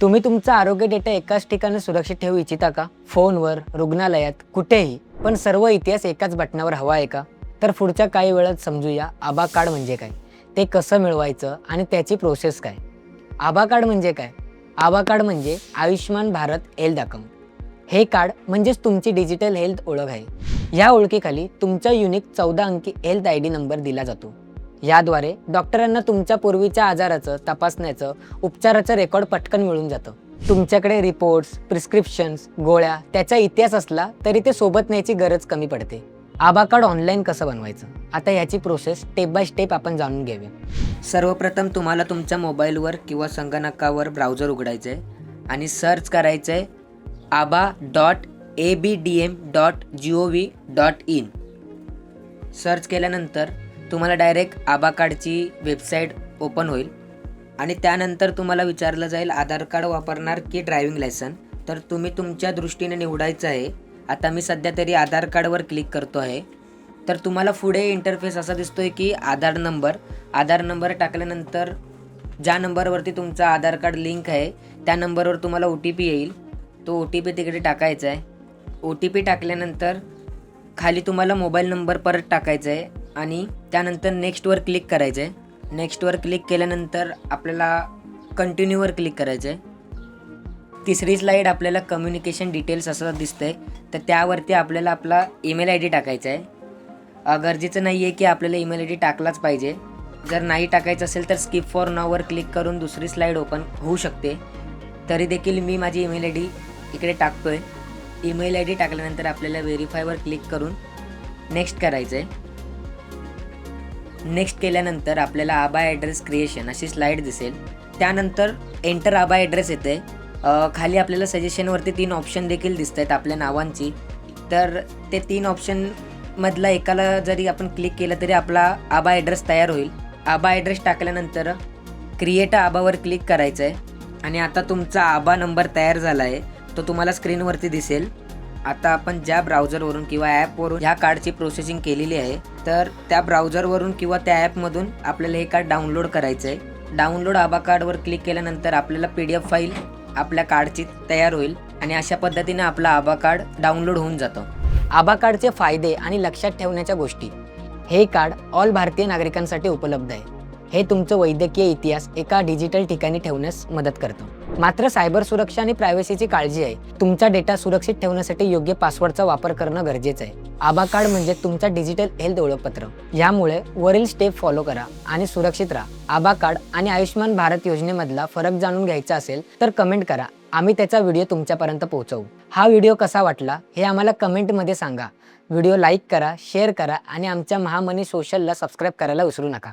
तुम्ही तुमचा आरोग्य डेटा एकाच ठिकाणी सुरक्षित ठेवू इच्छिता का? फोनवर रुग्णालयात कुठेही. पण सर्व इतिहास एकाच बटणावर हवा आहे का? तर पुढच्या काही वेळात समजूया आभा कार्ड म्हणजे काय? ते कसं मिळवायचं आणि त्याची प्रोसेस काय? आभा कार्ड म्हणजे काय? आभा कार्ड म्हणजे आयुष्यमान भारत हेल्थ अकाउंट. हे कार्ड म्हणजेच तुमची डिजिटल हेल्थ ओळख आहे. या ओळखीखाली तुमचा युनिक चौदा अंकी हेल्थ आय डी नंबर दिला जातो. याद्वारे डॉक्टरांना तुमच्या पूर्वीच्या आजाराचं तपासण्याचं उपचाराचं रेकॉर्ड पटकन मिळून जातं. तुमच्याकडे रिपोर्ट्स प्रिस्क्रिप्शन्स गोळ्या त्याचा इतिहास असला तरी ते सोबत न्यायची गरज कमी पडते. आभा कार्ड ऑनलाईन कसं बनवायचं? आता याची प्रोसेस स्टेप बाय स्टेप आपण जाणून घेऊया सर्वप्रथम तुम्हाला तुमच्या मोबाईलवर किंवा संगणकावर ब्राउझर उघडायचं आहे आणि सर्च करायचं आहे ABHA dot A B D M dot G O V dot in. Search केल्यानंतर तुम्हाला डायरेक्ट आबा कार्डची वेबसाईट ओपन होईल. आणि त्यानंतर तुम्हाला विचारलं जाईल आधार कार्ड वापरणार की ड्रायव्हिंग लायसन तर तुम्ही तुमच्या दृष्टीने निवडायचं आहे. आता मी सध्या तरी आधार कार्डवर क्लिक करतो आहे. तर तुम्हाला पुढे इंटरफेस असा दिसतोय की आधार नंबर आधार नंबर टाकल्यानंतर ज्या नंबरवरती तुमचा आधार कार्ड लिंक आहे त्या नंबरवर तुम्हाला ओ टी पी येईल. तो ओ टी पी तिकडे टाकायचा आहे. ओ टी पी टाकल्यानंतर खाली तुम्हाला मोबाईल नंबर परत टाकायचा आहे. आणि त्यानंतर नेक्स्टवर क्लिक करायचं आहे नेक्स्टवर क्लिक केल्यानंतर आपल्याला कंटिन्यूवर क्लिक करायचं आहे तिसरी स्लाईड आपल्याला कम्युनिकेशन डिटेल्स असं दिसतंय. तर त्यावरती आपल्याला आपला ईमेल आय डी टाकायचा आहे गरजेचं नाही आहे की आपल्याला ईमेल आय डी टाकलाच पाहिजे. जर नाही टाकायचं असेल तर स्किप फॉर नाववर क्लिक करून दुसरी स्लाईड ओपन होऊ शकते. तरी देखील मी माझी ईमेल आय डी इकडे टाकतो आहे ईमेल आय डी टाकल्यानंतर आपल्याला व्हेरीफायवर क्लिक करून नेक्स्ट करायचं आहे नेक्स्ट केल्यानंतर आपल्याला आबा ॲड्रेस क्रिएशन अशी स्लाईड दिसेल. त्यानंतर एंटर आबा ॲड्रेस येते. खाली आपल्याला सजेशनवरती तीन ऑप्शन देखील दिसत आहेत आपल्या नावांची. तर ते तीन ऑप्शनमधला एकाला जरी आपण क्लिक केलं तरी आपला आबा ॲड्रेस तयार होईल. आबा ॲड्रेस टाकल्यानंतर क्रिएट आबावर क्लिक करायचं आहे आणि आता तुमचा आबा नंबर तयार झाला आहे तो तुम्हाला स्क्रीनवरती दिसेल. आता आपण ज्या ब्राउझरवरून किंवा ॲपवरून ह्या कार्डची प्रोसेसिंग केलेली आहे तर त्या ब्राउझरवरून किंवा त्या ॲपमधून आपल्याला हे कार्ड डाउनलोड करायचं आहे डाउनलोड आबा कार्डवर क्लिक केल्यानंतर आपल्याला पी डी एफ फाईल आपल्या कार्डची तयार होईल आणि अशा पद्धतीने आपला आबा कार्ड डाउनलोड होऊन जातो. आबा कार्डचे फायदे आणि लक्षात ठेवण्याच्या गोष्टी. हे कार्ड ऑल भारतीय नागरिकांसाठी उपलब्ध आहे. हे तुमचं वैद्यकीय इतिहास एका डिजिटल ठिकाणी ठेवण्यास मदत करतं. मात्र सायबर सुरक्षा आणि प्रायव्हसीची काळजी आहे. तुमचा डेटा सुरक्षित ठेवण्यासाठी योग्य पासवर्डचा वापर करणं गरजेचं आहे. आबा कार्ड म्हणजे तुमचा डिजिटल हेल्थ ओळखपत्र. यामुळे वरील स्टेप फॉलो करा आणि सुरक्षित राहा. आबा कार्ड आणि आयुष्यमान भारत योजनेमधला फरक जाणून घ्यायचा असेल तर कमेंट करा. आम्ही त्याचा व्हिडिओ तुमच्यापर्यंत पोहोचवू. हा व्हिडिओ कसा वाटला हे आम्हाला कमेंटमध्ये सांगा. व्हिडिओ लाईक करा शेअर करा आणि आमच्या महामनी सोशलला सबस्क्राईब करायला विसरू नका.